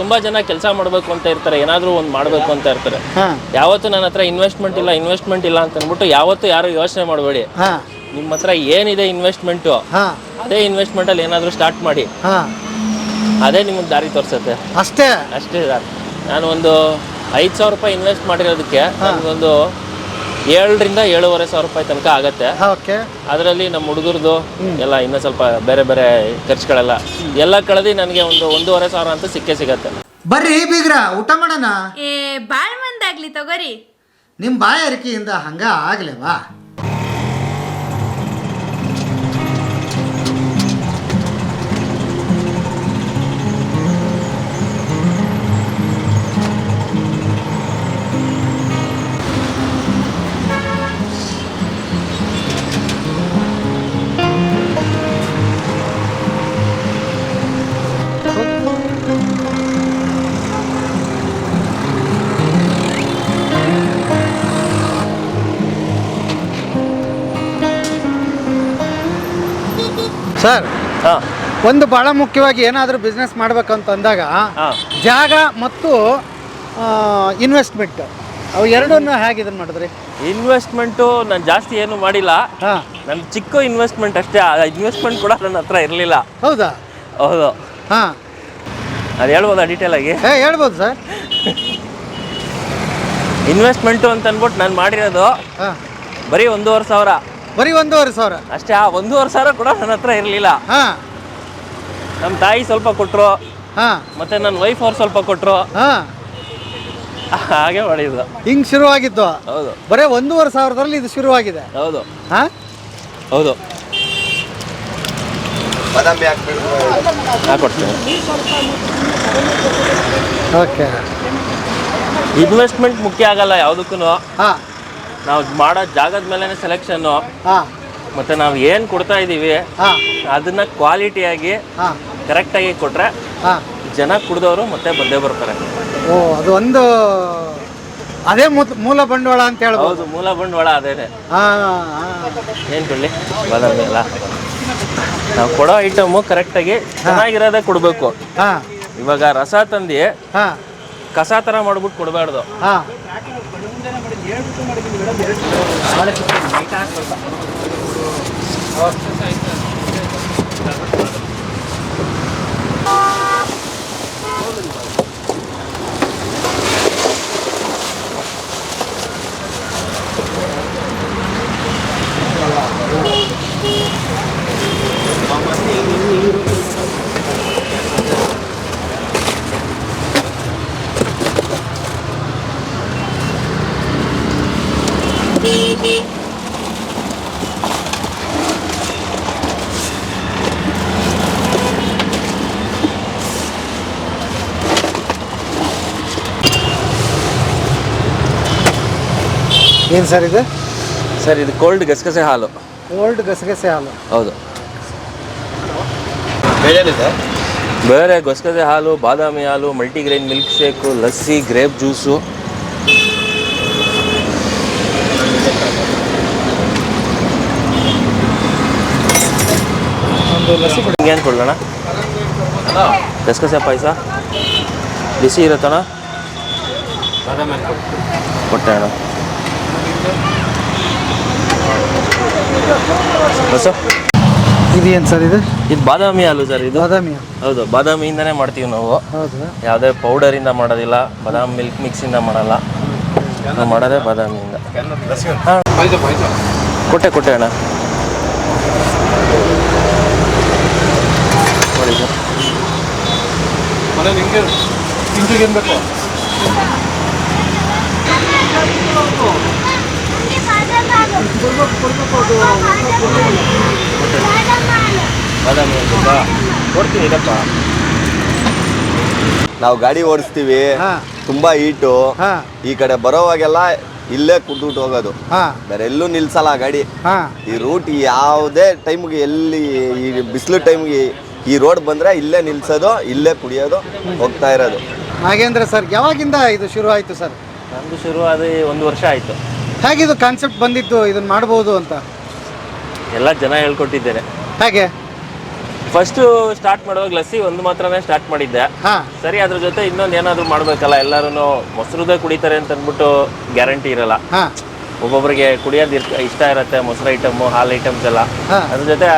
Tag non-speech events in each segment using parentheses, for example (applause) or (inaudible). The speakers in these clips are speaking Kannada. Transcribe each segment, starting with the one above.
ತುಂಬಾ ಜನ ಕೆಲಸ ಮಾಡಬೇಕು ಅಂತ ಇರ್ತಾರೆ ಏನಾದರೂ ಒಂದು ಮಾಡಬೇಕು ಅಂತ ಇರ್ತಾರೆ. ಯಾವತ್ತು ನನ್ನ ಹತ್ರ ಇನ್ವೆಸ್ಟ್ಮೆಂಟ್ ಇಲ್ಲ ಇನ್ವೆಸ್ಟ್ಮೆಂಟ್ ಇಲ್ಲ ಅಂತ ಅಂದ್ಬಿಟ್ಟು ಯಾವತ್ತು ಯಾರು ಯೋಚನೆ ಮಾಡಬೇಡಿ. ನಿಮ್ಮ ಹತ್ರ ಏನಿದೆ ಇನ್ವೆಸ್ಟ್ಮೆಂಟು ಅದೇ ಅದೇ ಇನ್ವೆಸ್ಟ್ಮೆಂಟಲ್ಲಿ ಏನಾದರೂ ಸ್ಟಾರ್ಟ್ ಮಾಡಿ. ಅದೇ ನಿಮಗೆ ದಾರಿ ತೋರಿಸುತ್ತೆ. ಅಷ್ಟೇ? ಅಷ್ಟೇ ಸರ್ ನಾನು ಒಂದು ಐದು ಸಾವಿರ ರೂಪಾಯಿ ಇನ್ವೆಸ್ಟ್ ಮಾಡಿರೋದಕ್ಕೆ ನನಗೊಂದು ಏಳರಿಂದ ಏಳುವರೆ ಸಾವಿರ ರೂಪಾಯಿ ತನಕ ಆಗತ್ತೆ. ಓಕೆ. ಅದರಲ್ಲಿ ನಮ್ಮ ಹುಡುಗರದು ಎಲ್ಲ ಇನ್ನೂ ಸ್ವಲ್ಪ ಬೇರೆ ಬೇರೆ ಖರ್ಚುಗಳೆಲ್ಲ ಎಲ್ಲ ಕಳೆದಿ ನನಗೆ ಒಂದು ಒಂದೂವರೆ ಸಾವಿರ ಅಂತ ಸಿಕ್ಕೇ ಸಿಗತ್ತೆ. ಬರ್ರಿ ಬೀಗ್ರ ಊಟ ಮಾಡೋಣ? ಏ ಬಾಳ್ ಮಂದಾಗ್ಲಿ ತಗೋರಿ. ನಿಮ್ಮ ಬಾಯಾರಿಕೆಯಿಂದ ಹಂಗ ಆಗ್ಲೇವಾ? ಸರ್ ಹಾಂ. ಒಂದು ಭಾಳ ಮುಖ್ಯವಾಗಿ ಏನಾದರೂ ಬಿಸ್ನೆಸ್ ಮಾಡ್ಬೇಕಂತ ಅಂದಾಗ ಜಾಗ ಮತ್ತು ಇನ್ವೆಸ್ಟ್ಮೆಂಟ್ ಅವು ಎರಡನ್ನು ಹೇಗೆ ಇದನ್ನು ಮಾಡಿದ್ರಿ? ಇನ್ವೆಸ್ಟ್ಮೆಂಟು ನಾನು ಜಾಸ್ತಿ ಏನು ಮಾಡಿಲ್ಲ. ನನ್ನ ಚಿಕ್ಕ ಇನ್ವೆಸ್ಟ್ಮೆಂಟ್ ಅಷ್ಟೇ. ಆ ಇನ್ವೆಸ್ಟ್ಮೆಂಟ್ ಕೂಡ ನನ್ನ ಹತ್ರ ಇರಲಿಲ್ಲ. ಹೌದಾ? ಹೌದು. ಹಾಂ. ಅದು ಹೇಳ್ಬೋದಾ ಡೀಟೇಲ್ ಆಗಿ? ಹೇಳ್ಬೋದು ಸರ್. ಇನ್ವೆಸ್ಟ್ಮೆಂಟು ಅಂತ ಅಂದ್ಬಿಟ್ಟು ನಾನು ಮಾಡಿರೋದು ಬರೀ ಒಂದೂವರೆ ಸಾವಿರ. ಬರೀ ಒಂದೂವರೆ ಸಾವಿರ. ಅಷ್ಟೇ ಆ ಒಂದೂವರೆ ಸಾವಿರ ಕೂಡ ನನ್ನ ಹತ್ರ ಇರಲಿಲ್ಲ. ಹಾಂ. ನಮ್ಮ ತಾಯಿ ಸ್ವಲ್ಪ ಕೊಟ್ಟರು ಹಾಂ. ಮತ್ತು ನನ್ನ ವೈಫ್ ಅವ್ರು ಸ್ವಲ್ಪ ಕೊಟ್ಟರು ಹಾಂ. ಹಾಗೆ ಮಾಡಿದ್ದು. ಹಿಂಗೆ ಶುರುವಾಗಿದ್ದು. ಹೌದು. ಬರೀ ಒಂದೂವರೆ ಸಾವಿರದಲ್ಲಿ ಇದು ಶುರುವಾಗಿದೆ. ಹೌದು. ಹಾಂ? ಹೌದು. ಹಾಕೊಡ್ತೀನಿ ಓಕೆ. ಇನ್ವೆಸ್ಟ್ಮೆಂಟ್ ಮುಖ್ಯ ಆಗಲ್ಲ ಯಾವುದಕ್ಕೂ ಹಾಂ. ನಾವು ಮಾಡೋ ಜಾಗದ ಮೇಲೆ ಸೆಲೆಕ್ಷನ್ನು ಹಾಂ. ಮತ್ತು ನಾವು ಏನು ಕೊಡ್ತಾ ಇದ್ದೀವಿ ಹಾಂ. ಅದನ್ನು ಕ್ವಾಲಿಟಿಯಾಗಿ ಹಾಂ. ಕರೆಕ್ಟಾಗಿ ಕೊಟ್ಟರೆ ಹಾಂ. ಜನ ಕುಡಿದವರು ಮತ್ತೆ ಬಂದೇ ಬರ್ತಾರೆ. ಓ ಅದು ಒಂದು ಅದೇ ಮೂಲ ಮೂಲ ಬಂಡವಾಳ ಅಂತ ಹೇಳ್ಬೋದು. ಹೌದು ಮೂಲ ಬಂಡವಾಳ ಅದೇನೆ. ಹಾಂ ಏನು ಕೊಡಲಿ ಬಾದಾಮಿ ಅಲ್ಲ. ನಾವು ಕೊಡೋ ಐಟಮು ಕರೆಕ್ಟಾಗಿ ಚೆನ್ನಾಗಿರೋದೇ ಕೊಡಬೇಕು. ಹಾಂ. ಇವಾಗ ರಸ ತಂದು ಹಾಂ. ಕಸ ಥರ ಮಾಡ್ಬಿಟ್ಟು ಕೊಡಬಾರ್ದು. ಹಾಂ. ಏನು ಸರ್ ಇದು? ಸರ್ ಇದು ಕೋಲ್ಡ್ ಗಸಗಸೆ ಹಾಲು. ಓಲ್ಡ್ ಗಸಗಸೆ ಹಾಲು. ಹೌದು. ಬೇರೆ ಗಸಗಸೆ ಹಾಲು ಬಾದಾಮಿ ಹಾಲು multigrain milk shake lassi grape juice ಒಂದು ಲಸಿ ಕೊಡಿ. ಏನು ಕೊಡೋಣ ಗಸಗಸೆ ಪಾಯಸ? ಬಿಸಿ ಇರುತ್ತಣ್ಣ? ಕೊಟ್ಟೆ ಅಣ್ಣ. ಬಸ್ಸು ಏನ್ ಸರ್ ಇದು? ಇದು ಬಾದಾಮಿ ಹಾಲು ಸರ್ ಇದು. ಬಾದಾಮಿ ಹೌದು ಬಾದಾಮಿಯಿಂದನೇ ಮಾಡ್ತೀವಿ ನಾವು. ಹೌದು. ಯಾವುದೇ ಪೌಡರಿಂದ ಮಾಡೋದಿಲ್ಲ ಬಾದಾಮಿ ಮಿಲ್ಕ್ ಮಿಕ್ಸಿಂದ ಮಾಡಲ್ಲ. ನಾವು ಮಾಡೋದೇ ಬಾದಾಮಿಯಿಂದ. ಹಾಂ. ಕೊಟ್ಟೆ ಕೊಟ್ಟೆ ಅಣ್ಣ. ನೋಡಿ ಸರ್ ಬಾದಾಮಿ ಅಂತ ಕೊಡ್ತೀನಿ ಇದಪ್ಪ ನಾವು ಗಾಡಿ ಓಡಿಸ್ತೀವಿ. ಹಾಂ. ತುಂಬಾ ಹೀಟು. ಹಾಂ. ಈ ಕಡೆ ಬರೋವಾಗೆಲ್ಲ ಇಲ್ಲೇ ಕುಟ್ಬಿಟ್ಟು ಹೋಗೋದು. ಹಾಂ. ಬೇರೆ ಎಲ್ಲೂ ನಿಲ್ಸಲ್ಲ ಗಾಡಿ. ಹಾಂ. ಈ ರೂಟ್ ಯಾವುದೇ ಟೈಮ್ಗೆ ಎಲ್ಲಿ ಈ ಬಿಸಿಲು ಟೈಮ್ಗೆ ಈ ರೋಡ್ ಬಂದ್ರೆ ಇಲ್ಲೇ ನಿಲ್ಸೋದು ಇಲ್ಲೇ ಕುಡಿಯೋದು ಹೋಗ್ತಾ ಇರೋದು. ನಾಗೇಂದ್ರ ಸರ್ ಯಾವಾಗಿಂದ ಇದು ಶುರು ಆಯ್ತು ಸರ್? ನಮ್ದು ಶುರು ಆದ ಒಂದು ವರ್ಷ ಆಯಿತು. ಹೇಗಿದು ಕಾನ್ಸೆಪ್ಟ್ ಬಂದಿತ್ತು ಇದನ್ನ ಮಾಡ್ಬೋದು ಅಂತ? ಎಲ್ಲ ಜನ ಹೇಳ್ಕೊಟ್ಟಿದ್ದಾರೆ. ಹೇಗೆ? ಫಸ್ಟು ಸ್ಟಾರ್ಟ್ ಮಾಡುವಾಗ ಲಸ್ಸಿ ಒಂದು ಮಾತ್ರನೇ ಸ್ಟಾರ್ಟ್ ಮಾಡಿದ್ದೆ. ಹಾ. ಸರಿ ಅದ್ರ ಜೊತೆ ಇನ್ನೊಂದು ಏನಾದರೂ ಮಾಡಬೇಕಲ್ಲ ಎಲ್ಲರೂ ಮೊಸರುದೇ ಕುಡಿತಾರೆ ಅಂತ ಅಂದ್ಬಿಟ್ಟು ಗ್ಯಾರಂಟಿ ಇರಲ್ಲ. ಹಾ. ಒಬ್ಬೊಬ್ಬರಿಗೆ ಕುಡಿಯೋದು ಇರ್- ಇಷ್ಟ ಇರುತ್ತೆ ಮೊಸರು ಐಟಮ್ ಹಾಲು ಐಟಮ್ಸ್ ಎಲ್ಲ. ಹಾ. ಅದ್ರ ಜೊತೆ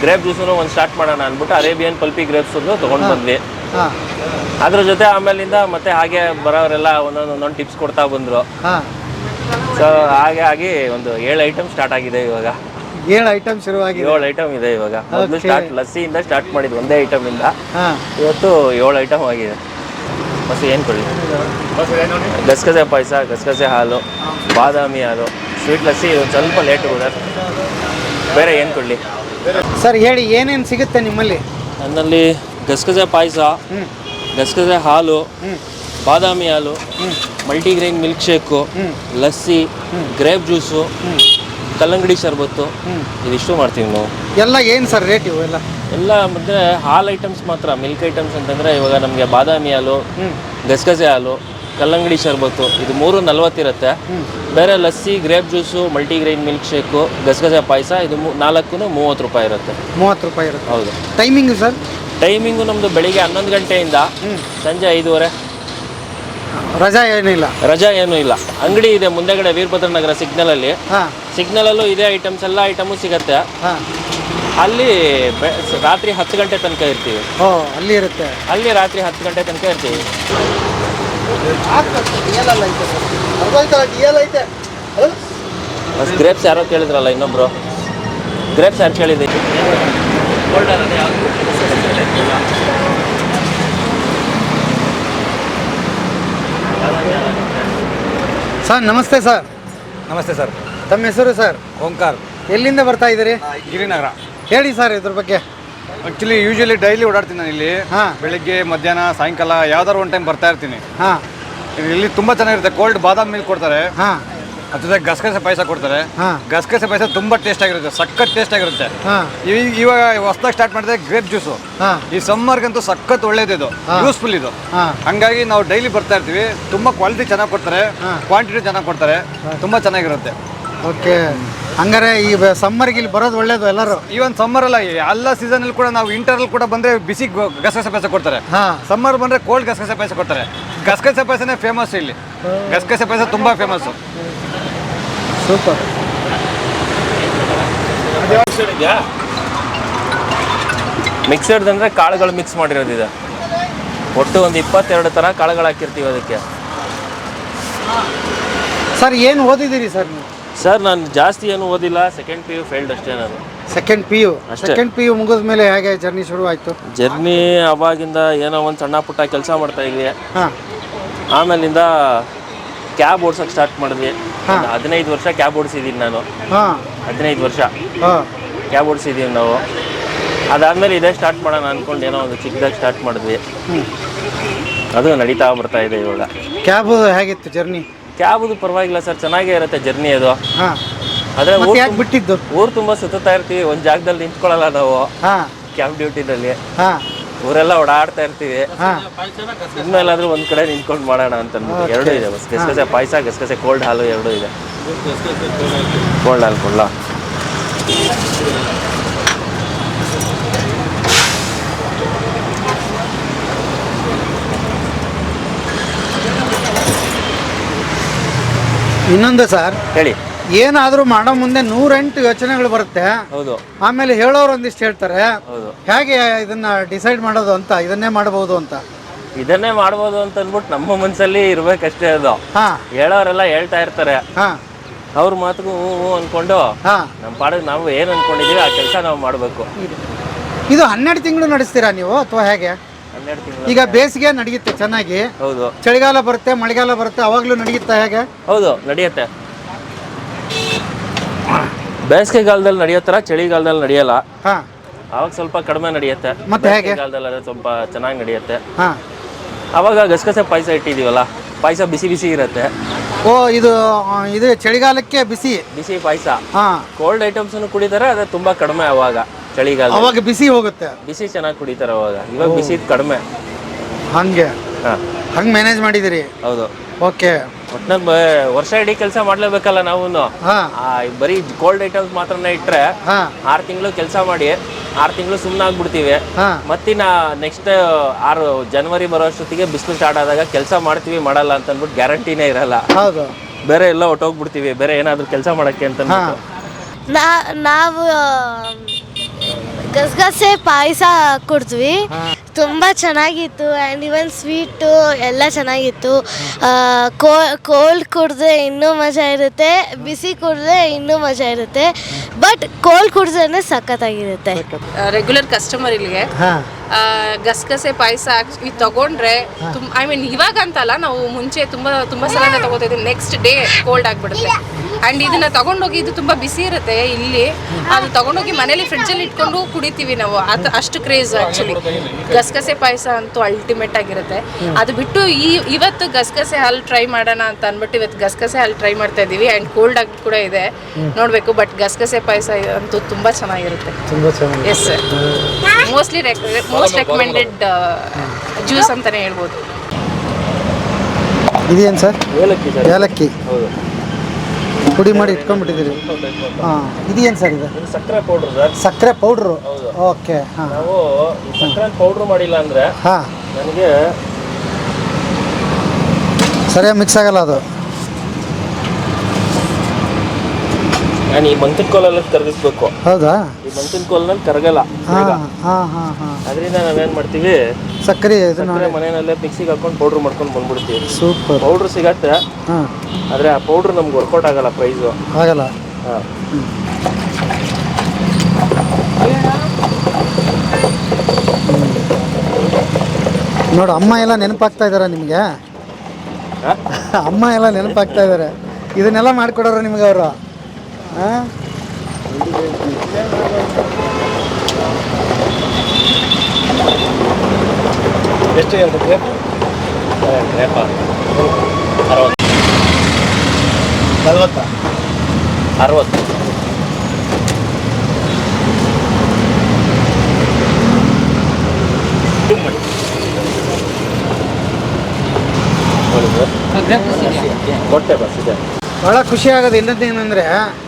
ಗ್ರೇಪ್ ಜ್ಯೂಸನ್ನು ಒಂದು ಸ್ಟಾರ್ಟ್ ಮಾಡೋಣ ಅಂದ್ಬಿಟ್ಟು ಅರೇಬಿಯನ್ ಪಲ್ಪಿ ಗ್ರೇಪ್ಸ್ ಒಂದು ತೊಗೊಂಡು ಬಂದ್ವಿ. ಹಾ. ಅದ್ರ ಜೊತೆ ಆಮೇಲಿಂದ ಮತ್ತೆ ಹಾಗೆ ಬರೋರೆಲ್ಲ ಒಂದೊಂದು ಒಂದೊಂದು ಟಿಪ್ಸ್ ಕೊಡ್ತಾ ಬಂದ್ರು. ಹಾ. ಸೊ ಹಾಗೆ ಆಗಿ ಒಂದು ಏಳು ಐಟಮ್ ಸ್ಟಾರ್ಟ್ ಆಗಿದೆ ಇವಾಗ. ಏಳು ಐಟಮ್ ಶುರುವಾಗಿದೆ. ಏಳು ಐಟಮ್ ಇದೆ ಇವಾಗ. ಮೊದಲು. ಸ್ಟಾರ್ಟ್ ಲಸ್ಸಿಯಿಂದ ಸ್ಟಾರ್ಟ್ ಮಾಡಿದ್ದು ಒಂದೇ ಐಟಮ್ ಇಂದ. ಹಾ. ಇವತ್ತು ಏಳು ಐಟಮ್ ಆಗಿದೆ. ಮೊಸರು ಏನು ಕೊಡಿ? ಗಸಗಸೆ ಪಾಯಸ ಗಸಗಸೆ ಹಾಲು ಬಾದಾಮಿ ಹಾಲು ಸ್ವೀಟ್ ಲಸ್ಸಿ ಸ್ವಲ್ಪ ಲೇಟ್ ಕೂಡ. ಬೇರೆ ಏನು ಕೊಡಲಿ? ಸರ್ ಹೇಳಿ ಏನೇನು ಸಿಗುತ್ತೆ ನಿಮ್ಮಲ್ಲಿ? ನನ್ನಲ್ಲಿ ಗಸಗಸೆ ಪಾಯಸ ಗಸಗಸೆ ಹಾಲು ಬಾದಾಮಿ ಹಾಲು multigrain milk shake lassi grape juice ಕಲ್ಲಂಗಡಿ ಶರ್ಬತ್ತು ಇದಿಷ್ಟು ಮಾಡ್ತೀವಿ ನಾವು. ಎಲ್ಲ ಏನು ಸರ್ ರೇಟ್ ಇವೆಲ್ಲ ಎಲ್ಲ? ಅಂದರೆ ಹಾಲು ಐಟಮ್ಸ್ ಮಾತ್ರ ಮಿಲ್ಕ್ ಐಟಮ್ಸ್ ಅಂತಂದರೆ ಇವಾಗ ನಮಗೆ ಬಾದಾಮಿ ಹಾಲು ಗಸಗಸೆ ಹಾಲು ಕಲ್ಲಂಗಡಿ ಶರ್ಬತ್ತು ಇದು ಮೂರು ನಲ್ವತ್ತಿರುತ್ತೆ. ಬೇರೆ lassi grape juice multigrain milk shake ಗಸಗಸೆ ಪಾಯಸ ಇದು ಮೂ ನಾಲ್ಕು ಮೂವತ್ತು ರೂಪಾಯಿ ಇರುತ್ತೆ. ಮೂವತ್ತು ರೂಪಾಯಿ ಇರುತ್ತೆ. ಹೌದು. Timing sir? ಟೈಮಿಂಗು ನಮ್ಮದು ಬೆಳಿಗ್ಗೆ ಹನ್ನೊಂದು ಗಂಟೆಯಿಂದ ಸಂಜೆ ಐದೂವರೆ. ರಜಾ ಏನಿಲ್ಲ. ರಜಾ ಏನೂ ಇಲ್ಲ. ಅಂಗಡಿ ಇದೆ ಮುಂದೆಗಡೆ ವೀರಭದ್ರ ನಗರ ಸಿಗ್ನಲಲ್ಲಿ ಸಿಗ್ನಲ್ ಅಲ್ಲೂ ಇದೇ ಐಟಮ್ಸ್ ಎಲ್ಲ ಐಟಮು ಸಿಗುತ್ತೆ. ಹಾಂ. ಅಲ್ಲಿ ಬೆ- ರಾತ್ರಿ ಹತ್ತು ಗಂಟೆ ತನಕ ಇರ್ತೀವಿ. ಓ ಅಲ್ಲಿ ಇರುತ್ತೆ. ಅಲ್ಲಿ ರಾತ್ರಿ ಹತ್ತು ಗಂಟೆ ತನಕ ಇರ್ತೀವಿ. ಬಸ್ ಗ್ರೇಪ್ಸ್ ಯಾರೋ ಕೇಳಿದ್ರಲ್ಲ ಇನ್ನೊಬ್ರು. ಗ್ರೇಪ್ಸ್ ಯಾರು ಕೇಳಿದ್ರಿ? ಸರ್ ನಮಸ್ತೆ ಸರ್. ನಮಸ್ತೆ ಸರ್. ತಮ್ಮ ಹೆಸರು ಸರ್? ಓಂಕಾರ್. ಎಲ್ಲಿಂದ ಬರ್ತಾ ಇದ್ದೀರಿ? ಗಿರಿನಗರ. ಹೇಳಿ ಸರ್ ಇದ್ರ ಬಗ್ಗೆ. ಆ್ಯಕ್ಚುಲಿ ಯೂಶಲಿ ಡೈಲಿ ಓಡಾಡ್ತೀನಿ ನಾನು ಇಲ್ಲಿ. ಹಾಂ. ಬೆಳಿಗ್ಗೆ ಮಧ್ಯಾಹ್ನ ಸಾಯಂಕಾಲ ಯಾವ್ದಾದ್ರು ಒಂದು ಟೈಮ್ ಬರ್ತಾ ಇರ್ತೀನಿ. ಹಾಂ. ಇಲ್ಲಿ ತುಂಬ ಚೆನ್ನಾಗಿರುತ್ತೆ. ಕೋಲ್ಡ್ ಬಾದಾಮ್ ಮಿಲ್ಕ್ ಕೊಡ್ತಾರೆ. ಹಾಂ. ಅದ್ರ ಗಸಗಸೆ ಪಾಯಸ ಕೊಡ್ತಾರೆ. ಹಾಂ. ಗಸಗಸೆ ಪಾಯಸ ತುಂಬಾ ಟೇಸ್ಟ್ ಆಗಿರುತ್ತೆ ಸಖತ್ ಟೇಸ್ಟ್ ಆಗಿರುತ್ತೆ. ಹಾಂ. ಇವಾಗ ಹೊಸದಾಗ ಸ್ಟಾರ್ಟ್ ಮಾಡಿದ್ರೆ ಗ್ರೇಪ್ ಜ್ಯೂಸು ಹಾಂ. ಈ ಸಮ್ಮರ್ಗಂತೂ ಸಖತ್ ಒಳ್ಳೇದು ಇದು. ಯೂಸ್ಫುಲ್ ಇದು. ಹಾಂ. ಹಂಗಾಗಿ ನಾವು ಡೈಲಿ ಬರ್ತಾ ಇರ್ತೀವಿ. ತುಂಬಾ ಕ್ವಾಲಿಟಿ ಚೆನ್ನಾಗಿ ಕೊಡ್ತಾರೆ. ಕ್ವಾಂಟಿಟಿ ಚೆನ್ನಾಗಿ ಕೊಡ್ತಾರೆ. ತುಂಬಾ ಚೆನ್ನಾಗಿರುತ್ತೆ. ಓಕೆ. ಹಂಗಾರೆ ಈ ಸಮ್ಮರ್ಗೆ ಇಲ್ಲಿ ಬರೋದು ಒಳ್ಳೇದು ಎಲ್ಲರೂ? ಈವನ್ ಸಮ್ಮರ್ ಅಲ್ಲ ಎಲ್ಲ ಸೀಸನಲ್ಲಿ ಕೂಡ ನಾವು ಇಂಟರ್ಲ್ ಕೂಡ ಬಂದ್ರೆ ಬಿಸಿ ಗಸಗಸೆ ಪಾಯಸ ಕೊಡ್ತಾರೆ. ಹಾಂ. ಸಮ್ಮರ್ ಬಂದ್ರೆ ಕೋಲ್ಡ್ ಗಸಗಸೆ ಪಾಯಸ ಕೊಡ್ತಾರೆ. ಗಸಗಸೆ ಪಾಯಸನೇ ಫೇಮಸ್ ಇಲ್ಲಿ. ಗಸಗಸೆ ಪಾಯಸ ತುಂಬಾ ಫೇಮಸ್ ಸೂಪರ್ ಮಿಕ್ಸಡ್ ಅಂದರೆ ಕಾಳುಗಳು ಮಿಕ್ಸ್ ಮಾಡಿರೋದಿದೆ ಒಟ್ಟು ಒಂದು ಇಪ್ಪತ್ತೆರಡು ಥರ ಕಾಳುಗಳು ಹಾಕಿರ್ತೀವಿ ಅದಕ್ಕೆ. ಸರ್ ಏನು ಓದಿದ್ದೀರಿ ಸರ್ ನೀವು? ಸರ್ ನಾನು ಜಾಸ್ತಿ ಏನು ಓದಿಲ್ಲ ಸೆಕೆಂಡ್ ಪಿ ಯು ಫೇಲ್ಡ್ ಅಷ್ಟೇ ನಾನು. ಸೆಕೆಂಡ್ ಪಿ ಯು ಅಷ್ಟೇ. ಸೆಕೆಂಡ್ ಪಿ ಯು ಮುಗಿದ ಮೇಲೆ ಹೇಗೆ ಜರ್ನಿ ಶುರು ಆಯಿತು ಜರ್ನಿ ಅವಾಗಿಂದ ಏನೋ ಒಂದು ಸಣ್ಣ ಪುಟ್ಟ ಕೆಲಸ ಮಾಡ್ತಾ ಇದ್ವಿ. ಹಾಂ. ಆಮೇಲಿಂದ ಕ್ಯಾಬ್ ಓಡ್ಸೋಕೆ ಸ್ಟಾರ್ಟ್ ಮಾಡಿದ್ವಿ. ಒಂದು ಹದಿನೈದು ವರ್ಷ ಕ್ಯಾಬ್ ಓಡಿಸಿದ್ದೀನಿ ನಾನು. ಹಾಂ. ಹದಿನೈದು ವರ್ಷ. ಹಾಂ. ಕ್ಯಾಬ್ ಓಡಿಸಿದ್ದೀವಿ ನಾವು. ಅದಾದಮೇಲೆ ಇದೇ ಸ್ಟಾರ್ಟ್ ಮಾಡೋಣ ಅನ್ಕೊಂಡು ಏನೋ ಒಂದು ಚಿಕ್ಕದಾಗಿ ಸ್ಟಾರ್ಟ್ ಮಾಡಿದ್ವಿ. ಅದು ನಡೀತಾ ಬರ್ತಾ ಇದೆ ಇವಾಗ. ಕ್ಯಾಬ್ ಹೇಗಿತ್ತು ಜರ್ನಿ? ಕ್ಯಾಬದು ಪರವಾಗಿಲ್ಲ ಸರ್ ಚೆನ್ನಾಗೇ ಇರುತ್ತೆ ಜರ್ನಿ ಅದು. ಹಾಂ. ಆದರೆ ಊರು ಯಾಕೆ ಬಿಟ್ಟಿದ್ದು? ಊರು ತುಂಬ ಸುತ್ತಾ ಇರ್ತೀವಿ ಒಂದು ಜಾಗದಲ್ಲಿ ನಿಂತ್ಕೊಳ್ಳಲ್ಲ ನಾವು. ಹಾಂ. ಕ್ಯಾಬ್ ಡ್ಯೂಟಿನಲ್ಲಿ. ಹಾಂ. ಊರೆಲ್ಲ ಓಡಾಡ್ತಾ ಇರ್ತೀವಿ. ಇನ್ಮೇಲಾದ್ರೂ ಒಂದ್ ಕಡೆ ನಿಂತ್ಕೊಂಡು ಮಾಡೋಣ ಅಂತ ಅನ್ಬಿಟ್ಟು ಎರಡು ಇದೆ. ಬಸ್ ಗಸಗಸೆ ಪಾಯಸ ಗಸಗಸೆ ಕೋಲ್ಡ್ ಹಾಲು ಎರಡು ಇದೆ. ಕೋಲ್ಡ್ ಹಾಲು ಕೊಡ್ಲಾ ಇನ್ನೊಂದು ಸರ್ ಹೇಳಿ. ಏನಾದರೂ ಮಾಡೋ ಮುಂದೆ ನೂರೆಂಟು ಯೋಚನೆಗಳು ಬರುತ್ತೆ. ಹೌದು. ಆಮೇಲೆ ಹೇಳೋರು ಒಂದಿಷ್ಟು ಹೇಳ್ತಾರೆ. ಹೌದು. ಹೇಗೆ ಇದನ್ನ ಡಿಸೈಡ್ ಮಾಡೋದು ಅಂತ ಇದನ್ನೇ ಮಾಡಬಹುದು ಅಂತ? ಇದನ್ನೇ ಮಾಡ್ಬೋದು ಅಂತ ಅಂದ್ಬಿಟ್ಟು ನಮ್ಮ ಮನ್ಸಲ್ಲಿ ಇರ್ಬೇಕಷ್ಟೇ ಅದು. ಹಾಂ. ಹೇಳೋರೆಲ್ಲ ಹೇಳ್ತಾ ಇರ್ತಾರೆ. ಹಾಂ. ಅವ್ರ ಮಾತುಗೂ ಹ್ಞೂ ಹ್ಞೂ ಅನ್ಕೊಂಡು ಹಾಂ. ನಮ್ಮ ಪಾಡಿಗೆ ನಾವು ಏನು ಅನ್ಕೊಂಡಿದೀವಿ ಆ ಕೆಲಸ ನಾವು ಮಾಡಬೇಕು. ಇದು ಹನ್ನೆರಡು ತಿಂಗಳು ನಡೆಸ್ತೀರಾ ನೀವು ಅಥವಾ ಹೇಗೆ? ಹನ್ನೆರಡು ತಿಂಗಳು ಈಗ ಬೇಸಿಗೆ ನಡೆಯುತ್ತೆ ಚೆನ್ನಾಗಿ. ಹೌದು. ಚಳಿಗಾಲ ಬರುತ್ತೆ ಮಳೆಗಾಲ ಬರುತ್ತೆ ಅವಾಗಲೂ ನಡೆಯುತ್ತೆ ಹೇಗೆ? ಹೌದು ನಡೆಯುತ್ತೆ. ಬೇಸಿಗೆಗಾಲದಲ್ಲಿ ನಡೆಯೋ ಥರ ಚಳಿಗಾಲದಲ್ಲಿ ನಡೆಯಲ್ಲ. ಹಾಂ. ಅವಾಗ ಸ್ವಲ್ಪ ಕಡಿಮೆ ನಡೆಯುತ್ತೆ. ಮತ್ತೆ ಹೇಗೆ? ಬೇಸಿಗೆಗಾಲದಲ್ಲಿ ಸ್ವಲ್ಪ ಚೆನ್ನಾಗಿ ನಡೆಯುತ್ತೆ. ಹಾಂ. ಅವಾಗ ಗಸಗಸೆ ಪಾಯಸ ಇಟ್ಟಿದೀವಲ್ಲ ಪಾಯಸ ಬಿಸಿ ಬಿಸಿ ಇರುತ್ತೆ. ಓ ಇದು ಆ, ಇದು ಚಳಿಗಾಲಕ್ಕೆ ಬಿಸಿ. ಬಿಸಿ ಪಾಯಸ. ಹಾ. ಕೋಲ್ಡ್ ಐಟಮ್ಸನ್ನು ಕುಡಿತಾರೆ ಅದು ತುಂಬಾ ಕಡಿಮೆ ಅವಾಗ ಚಳಿಗಾಲ ಅವಾಗ ಬಿಸಿ ಹೋಗುತ್ತೆ. ಬಿಸಿ ಚೆನ್ನಾಗಿ ಕುಡಿತಾರೆ ಅವಾಗ ಇವಾಗ ಬಿಸಿ ಕಡಿಮೆ. ಹಂಗೆ. ಹಾ. ಹಂಗೆ ಮ್ಯಾನೇಜ್ ಮಾಡಿದಿರಿ ಹೌದು. ಓಕೆ ಒಟ್ನಲ್ಲಿ ಬ- ವರ್ಷ ಇಡೀ ಕೆಲಸ ಮಾಡ್ಲೇಬೇಕಲ್ಲ ನಾವು ಬರೀ ಕೋಲ್ಡ್ ಐಟಮ್ಸ್ ಮಾತ್ರನೇ ಇಟ್ರೆ ಆರ್ ತಿಂಗಳು ಕೆಲಸ ಮಾಡಿ ಆರ್ ತಿಂಗಳು ಸುಮ್ಮನೆ ಆಗ್ಬಿಡ್ತೀವಿ ಮತ್ತೆ ಮತ್ತಿನ್ನ ನೆಕ್ಸ್ಟ್ ಆರು ಜನವರಿ ಬರೋ ಅಷ್ಟೊತ್ತಿಗೆ ಬಿಸಿಲು ಸ್ಟಾರ್ಟ್ ಆದಾಗ ಕೆಲಸ ಮಾಡ್ತೀವಿ ಮಾಡಲ್ಲ ಅಂತ ಅಂದ್ಬಿಟ್ಟು ಗ್ಯಾರಂಟಿನೇ ಇರಲ್ಲ. ಹೌದು. ಬೇರೆ ಎಲ್ಲ ಒಟ್ಟೋಗ್ಬಿಡ್ತೀವಿ ಬೇರೆ ಏನಾದ್ರು ಕೆಲಸ ಮಾಡಕ್ಕೆ ಅಂತ ನಾವು ಗಸಗಸೆ ಪಾಯಸ ಕುಡಿದ್ವಿ. ತುಂಬ ಚೆನ್ನಾಗಿತ್ತು. ಆ್ಯಂಡ್ ಇವನ್ ಸ್ವೀಟು ಎಲ್ಲ ಚೆನ್ನಾಗಿತ್ತು. ಕೋಲ್ಡ್ ಕುಡಿದ್ರೆ ಇನ್ನೂ ಮಜಾ ಇರುತ್ತೆ. ಬಿಸಿ ಕುಡಿದ್ರೆ ಇನ್ನೂ ಮಜಾ ಇರುತ್ತೆ. ಬಟ್ ಕೋಲ್ಡ್ ಕುಡಿದ್ರೆ ಸಖತ್ತಾಗಿರುತ್ತೆ. ರೆಗ್ಯುಲರ್ ಕಸ್ಟಮರ್ ಇಲ್ಲಿಗೆ. ಗಸಗಸೆ ಪಾಯಸ ಇದು ತಗೊಂಡ್ರೆ ಐ ಮೀನ್ ಇವಾಗ ಅಂತಲ್ಲ ನಾವು ಮುಂಚೆ ತುಂಬ ತುಂಬ ಸಲ ತಗೋತಿದ್ವಿ ನೆಕ್ಸ್ಟ್ ಡೇ ಕೋಲ್ಡ್ ಆಗಿಬಿಡುತ್ತೆ. ಆ್ಯಂಡ್ ಇದನ್ನ ತಗೊಂಡೋಗಿ ಇದು ತುಂಬ ಬಿಸಿ ಇರುತ್ತೆ ಇಲ್ಲಿ. ಅದು ತಗೊಂಡೋಗಿ ಮನೇಲಿ ಫ್ರಿಡ್ಜಲ್ಲಿ ಇಟ್ಕೊಂಡು ಕುಡಿತೀವಿ ನಾವು. ಅದು ಅಷ್ಟು ಕ್ರೇಜ್ ಆ್ಯಕ್ಚುಲಿ ಗಸಗಸೆ ಪಾಯಸ ಅಂತೂ ಅಲ್ಟಿಮೇಟ್ ಆಗಿರುತ್ತೆ. ಅದು ಬಿಟ್ಟು ಈ ಇವತ್ತು ಗಸಗಸೆ ಹಾಲು ಟ್ರೈ ಮಾಡೋಣ ಅಂತ ಅಂದ್ಬಿಟ್ಟು ಇವತ್ತು ಗಸಗಸೆ ಹಾಲು ಟ್ರೈ ಮಾಡ್ತಾ ಇದ್ದೀವಿ. ಆ್ಯಂಡ್ ಕೋಲ್ಡ್ ಆಗಿ ಕೂಡ ಇದೆ. ನೋಡಬೇಕು ಬಟ್ ಗಸಗಸೆ ಪಾಯಸ ಅಂತೂ ತುಂಬ ಚೆನ್ನಾಗಿರುತ್ತೆ. Yes sir mostly most recommended juice ಅಂತಾನೆ ಹೇಳ್ಬೋದು. ಇದೇನು ಸರ್ ಏಲಕ್ಕಿ ಸರ್ ಏಲಕ್ಕಿ. ಹೌದು. ಪುಡಿ ಮಾಡಿ ಇಟ್ಕೊಂಡ್ಬಿಟ್ಟಿದ್ದೀರಿ. ಹಾಂ ಇದೇನು ಸರ್ ಇದು? ಇದು ಸಕ್ಕರೆ ಪೌಡ್ರ್ ಸರ್. ಸಕ್ಕರೆ ಪೌಡ್ರು ಓಕೆ ಹಾಂ. ನಾವು ಈ ಸಕ್ಕರೆ ಪೌಡ್ರ್ ಮಾಡಿಲ್ಲ ಅಂದ್ರೆ ಹಾಂ. ನನಗೆ ಸರಿಯಾಗಿ ಮಿಕ್ಸ್ ಆಗಲ್ಲ ಅದು. ನಾನು ಈ ಮಂತಿನ ಕೋಲಲ್ಲಿ ಕರಗಿಸ್ಬೇಕು. ಹೌದಾ? ಈ ಮಂತಿನ ಕೋಲ್ನಲ್ಲಿ ಕರಗಲ್ಲ ಹಾಂ ಹಾಂ ಹಾಂ ಹಾಂ. ಅದರಿಂದ ನಾವೇನ್ ಮಾಡ್ತೀವಿ ಸಕ್ಕರೆ ಸಕ್ಕರೆ ಮನೆಯಲ್ಲೇ ಮಿಕ್ಸಿಗೆ ಹಾಕೊಂಡು ಪೌಡ್ರ್ ಮಾಡ್ಕೊಂಡು ಬಂದ್ಬಿಡ್ತೀವಿ. ಸೂಪರ್. ಪೌಡ್ರ್ ಸಿಗತ್ತೆ ಹಾಂ. ಆದ್ರೆ ಆ ಪೌಡ್ರ್ ನಮ್ಗೆ ವರ್ಕೌಟ್ ಆಗಲ್ಲ ಪ್ರೈಸು ಆಗಲ್ಲ. ನೋಡು ಅಮ್ಮ ಎಲ್ಲ ನೆನಪಾಗ್ತಾ ಇದಾರ ನಿಮಗೆ? ಅಮ್ಮ ಎಲ್ಲ ನೆನಪಾಗ್ತಾ ಇದ್ದಾರೆ ಇದನ್ನೆಲ್ಲ ಮಾಡ್ಕೊಡೋರು ನಿಮ್ಗೆ ಅವರು? ಎಷ್ಟು ಹೇಳ್ಬೇಕು? ಅರವತ್ತು. ನಲ್ವತ್ತ? ಅರವತ್ತು. ಕೊಟ್ಟೆ ಬಸ್ ಇದೆ ಭಾಳ ಖುಷಿ ಆಗೋದು ಹಾಂ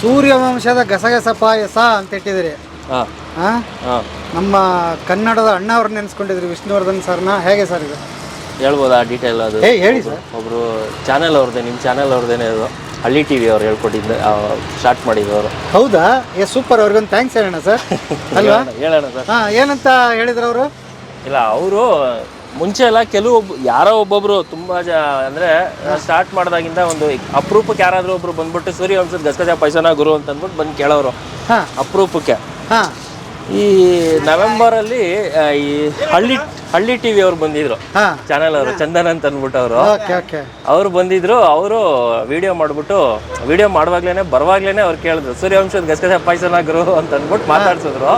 ಸೂರ್ಯವಂಶದ ಗಸಗಸ ಪಾಯಸ ಅಂತ ಇಟ್ಟಿದ್ದೀರಿ. ಹಾಂ. ಹಾಂ ಹಾಂ. ನಮ್ಮ ಕನ್ನಡದ ಅಣ್ಣ ಅವ್ರನ್ನ ನೆನೆಸ್ಕೊಂಡಿದ್ರಿ ವಿಷ್ಣುವರ್ಧನ್ ಸರ್ನ. ಹೇಗೆ ಸರ್ ಇದು? ಹೇಳ್ಬೋದಾ ಡೀಟೇಲ್ ಅದು? ಏ ಹೇಳಿ ಸರ್. ಒಬ್ರು ಚಾನೆಲ್ ಅವ್ರದ್ದೇ ನಿಮ್ಮ ಚಾನೆಲ್ ಅವ್ರದ್ದೇನೆ ಅದು. ಹಳ್ಳಿ ಟಿ ವಿ ಅವ್ರು ಹೇಳ್ಕೊಟ್ಟಿದ್ದೆ ಸ್ಟಾರ್ಟ್ ಮಾಡಿದ್ದವರು ಹೌದಾ? ಏ ಸೂಪರ್ ಅವ್ರಿಗೊಂದು ಥ್ಯಾಂಕ್ಸ್ ಹೇಳೋಣ ಸರ್. (laughs) ಅಲ್ವಾ? ಹೇಳೋಣ ಸರ್. ಹಾಂ ಏನಂತ ಹೇಳಿದ್ರು ಅವರು? ಇಲ್ಲ ಅವರು ಮುಂಚೆ ಎಲ್ಲ ಕೆಲವೊಬ್ಬ ಯಾರೋ ಒಬ್ಬೊಬ್ರು ತುಂಬಾ ಜ ಅಂದ್ರೆ ಸ್ಟಾರ್ಟ್ ಮಾಡಿದಾಗಿಂದ ಒಂದು ಅಪರೂಪಕ್ಕೆ ಯಾರಾದರೂ ಒಬ್ರು ಬಂದ್ಬಿಟ್ಟು ಸೂರ್ಯವಂಶದ ಗಸಗಸೆ ಪಾಯಸನ ಗುರು ಅಂತ ಅಂದ್ಬಿಟ್ಟು ಬಂದು ಕೇಳೋರು. ಅಪರೂಪಕ್ಕೆ. ಈ ನವೆಂಬರ್ ಅಲ್ಲಿ ಈ ಹಳ್ಳಿ ಹಳ್ಳಿ ಟಿವಿ ಅವ್ರು ಬಂದಿದ್ರು. ಚಾನಲ್ ಚಾನೆಲ್ ಅವರು ಚಂದನ್ ಅಂತ ಅಂದ್ಬಿಟ್ಟು ಅವರು. Okay okay. ಅವ್ರು ಬಂದಿದ್ರು ಅವರು ವಿಡಿಯೋ ಮಾಡ್ಬಿಟ್ಟು ವಿಡಿಯೋ ಮಾಡುವಾಗ್ಲೇನೆ ಬರುವಾಗ್ಲೇನೆ ಅವ್ರು ಕೇಳಿದ್ರು. ಸೂರ್ಯವಂಶದ ಗಸಗಸೆ ಪಾಯಸನ ಗುರು ಅಂತ ಅಂದ್ಬಿಟ್ಟು ಮಾತಾಡ್ಸಿದ್ರು.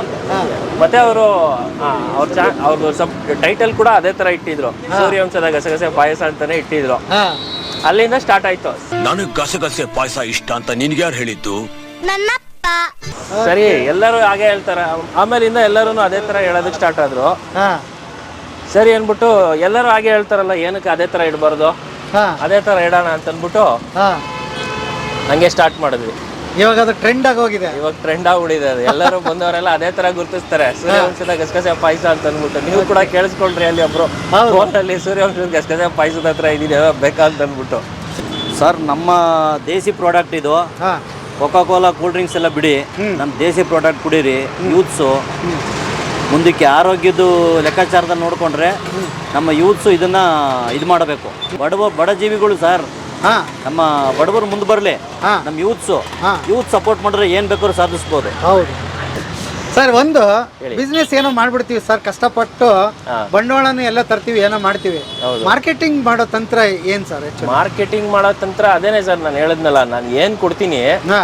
ಮತ್ತೆ ಅವರು ಅವ್ರ ಚಾ ಅವ್ರದ್ದು ಸಬ್ ಟೈಟಲ್ ಕೂಡ ಅದೇ ತರ ಇಟ್ಟಿದ್ರು. ಸೂರ್ಯವಂಶದ ಗಸಗಸೆ ಪಾಯಸ ಅಂತಾನೆ ಇಟ್ಟಿದ್ರು. ಹಾಂ. ಅಲ್ಲಿಂದ ಸ್ಟಾರ್ಟ್ ಆಯ್ತು. ನನಗ್ ಗಸಗಸೆ ಪಾಯಸ ಇಷ್ಟ ಅಂತ ನಿನ್ಗ್ಯಾರು ಹೇಳಿದ್ದು? ಸರಿ ಎಲ್ಲರೂ ಹಾಗೆ ಹೇಳ್ತಾರೆ. ಆಮೇಲಿಂದ ಎಲ್ಲರೂ ಅದೇ ತರ ಹೇಳೋದಕ್ಕೆ ಸ್ಟಾರ್ಟ್ ಆದ್ರು. ಹಾಂ. ಸರಿ ಅನ್ಬಿಟ್ಟು ಎಲ್ಲರೂ ಹಾಗೆ ಹೇಳ್ತಾರಲ್ಲ ಏನಕ್ಕೆ ಅದೇ ತರ ಇಡಬಾರ್ದು? ಹಾಂ. ಅದೇ ತರ ಇಡೋಣ ಅಂತ ಅನ್ಬಿಟ್ಟು ಹಾಂ. ಹಂಗೆ ಸ್ಟಾರ್ಟ್ ಮಾಡಿದ್ವಿ. ಇವಾಗ ಅದು ಟ್ರೆಂಡ್ ಆಗಿ ಹೋಗಿದೆ. ಇವಾಗ ಟ್ರೆಂಡ್ ಆಗ್ಬಿಟ್ಟಿದೆ ಅದು. ಎಲ್ಲರೂ ಬಂದವರೆಲ್ಲ ಅದೇ ತರ ಗುರುತಿಸ್ತಾರೆ. ಸೂರ್ಯವಂಶದ ಗಸಗಸೆ ಪಾಯಸ ಅಂತ ಅಂದ್ಬಿಟ್ಟು ನೀವು ಕೂಡ ಕೇಳಿಸ್ಕೊಳ್ರಿ ಅಲ್ಲಿ ಒಬ್ರು. ಫೋನಲ್ಲಿ ಸೂರ್ಯವಂಶದ ಗಸಗಸೆ ಪಾಯಸದ ಹತ್ರ ಇದೀನಿ ಬೇಕಾ ಅಂತ ಅಂದ್ಬಿಟ್ಟು ಸರ್ ನಮ್ಮ ದೇಸಿ ಪ್ರಾಡಕ್ಟ್ ಇದು. ಹಾಂ. ಕೋಕಾ ಕೋಲಾ ಕೂಲ್ ಡ್ರಿಂಕ್ಸ್ ಎಲ್ಲ ಬಿಡಿ. ನಮ್ಮ ದೇಸಿ ಪ್ರಾಡಕ್ಟ್ ಕುಡೀರಿ. ಯೂತ್ಸು ಮುಂದಕ್ಕೆ ಆರೋಗ್ಯದ ಲೆಕ್ಕಾಚಾರದಲ್ಲಿ ನೋಡಿಕೊಂಡ್ರೆ ನಮ್ಮ ಯೂತ್ಸು ಇದನ್ನ ಇದು ಮಾಡಬೇಕು. ಬಡವ ಬಡ ಜೀವಿಗಳು ಸರ್ ಹಾಂ. ನಮ್ಮ ಬಡವರು ಮುಂದೆ ಬರಲಿ. ಹಾ. ನಮ್ಮ ಯೂತ್ಸು. ಯೂತ್ ಸಪೋರ್ಟ್ ಮಾಡಿದ್ರೆ ಏನು ಬೇಕಾದ್ರೂ ಸಾಧಿಸ್ಬೋದು. ಹೌದು. ಸರ್ ಒಂದು ಬಿಸ್ನೆಸ್ ಏನೋ ಮಾಡ್ಬಿಡ್ತೀವಿ ಸರ್ ಕಷ್ಟಪಟ್ಟು ಬಂಡವಾಳನ ಎಲ್ಲ ತರ್ತೀವಿ ಏನೋ ಮಾಡ್ತೀವಿ. ಮಾರ್ಕೆಟಿಂಗ್ ಮಾಡೋ ತಂತ್ರ ಏನ್ ಸರ್ ಮಾರ್ಕೆಟಿಂಗ್ ಮಾಡೋ ತಂತ್ರ ಅದೇನೆ ಸರ್ ನಾನು ಹೇಳಿದ್ನಲ್ಲ ನಾನು ಏನು ಕೊಡ್ತೀನಿ ಹಾ.